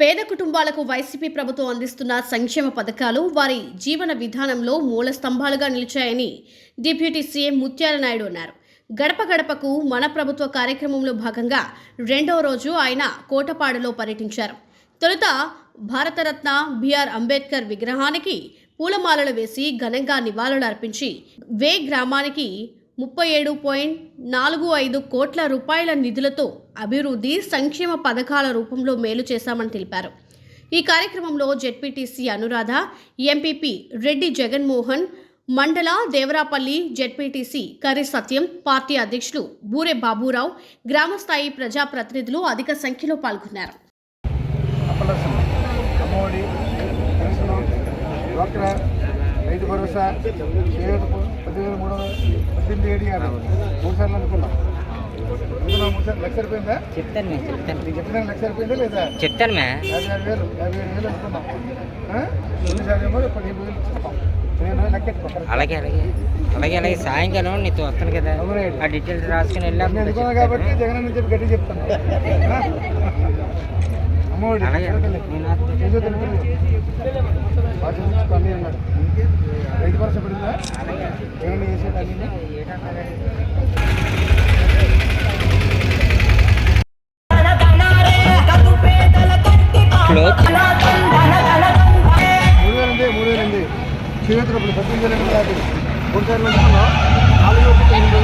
పేద కుటుంబాలకు వైసీపీ ప్రభుత్వం అందిస్తున్న సంక్షేమ పథకాలు వారి జీవన విధానంలో మూల స్తంభాలుగా నిలిచాయని డిప్యూటీ సీఎం ముత్యాల నాయుడు అన్నారు. గడప గడపకు మన ప్రభుత్వ కార్యక్రమంలో భాగంగా రెండో రోజు ఆయన కోటపాడులో పర్యటించారు. తొలుత భారతరత్న బిఆర్ అంబేద్కర్ విగ్రహానికి పూలమాలలు వేసి ఘనంగా నివాళులు అర్పించి వే గ్రామానికి ముప్పై ఏడు పాయింట్ నాలుగు ఐదు కోట్ల రూపాయల నిధులతో అభివృద్ధి సంక్షేమ పథకాల రూపంలో మేలు చేశామని తెలిపారు. ఈ కార్యక్రమంలో జెడ్పీటీసీ అనురాధ ఎంపీపీ రెడ్డి జగన్మోహన్ మండల దేవరాపల్లి జెడ్పీటీసీ కరి సత్యం పార్టీ అధ్యక్షులు బూరే బాబురావు గ్రామస్థాయి ప్రజాప్రతినిధులు అధిక సంఖ్యలో పాల్గొన్నారు. రైతు భరోసా ఏడు యాభై మూడు సార్లు అనుకున్నాం. చెప్తాను మేము చెప్తాను. చెప్తాను మే. అలాగే అలాగే. అలాగే అలాగే. సాయంకాలం నీతో వస్తాను కదా. ఆ డీటెయిల్స్ రాసుకుని వెళ్ళి నేను అనుకున్నాను కాబట్టి జగన్ అని చెప్పి గట్టి చెప్తాను. ఆ? అమ్మఒడి అలాగే రైతు భరోసా పడిందా ఏమన్నా చేసేది అన్నీ? ఇప్పుడు చేతులు ఇప్పుడు పద్దెనిమిది వేలు ఉంది కాదు మూడు సార్లు నాలుగు ఎనిమిది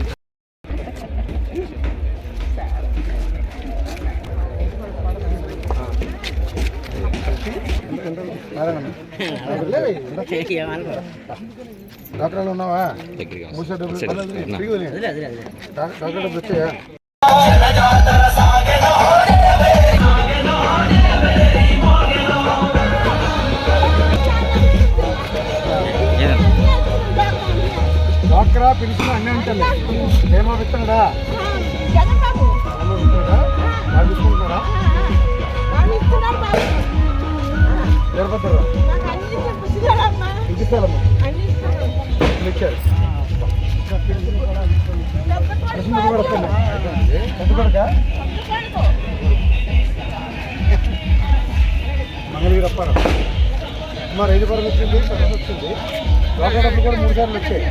వేలు నారాయణమ్మ. లేవే, ఉందా? డాక్టర్లు ఉన్నావా మూసే డబ్బులు ఫ్రీగా ఉన్నాయి. అదే అదే అదే డాక్- డాక్టర్ డబ్బులు వచ్చాయా ఏదో. డాక్టరా పిలిచిన అన్నీ ఉంటాయి ఏమో ఇస్తాడా మంగళగిరి అప్పారం మరి ఐదు పరులు వచ్చింది వచ్చింది. డబ్బులు కూడా మూడు సార్లు వచ్చాయి.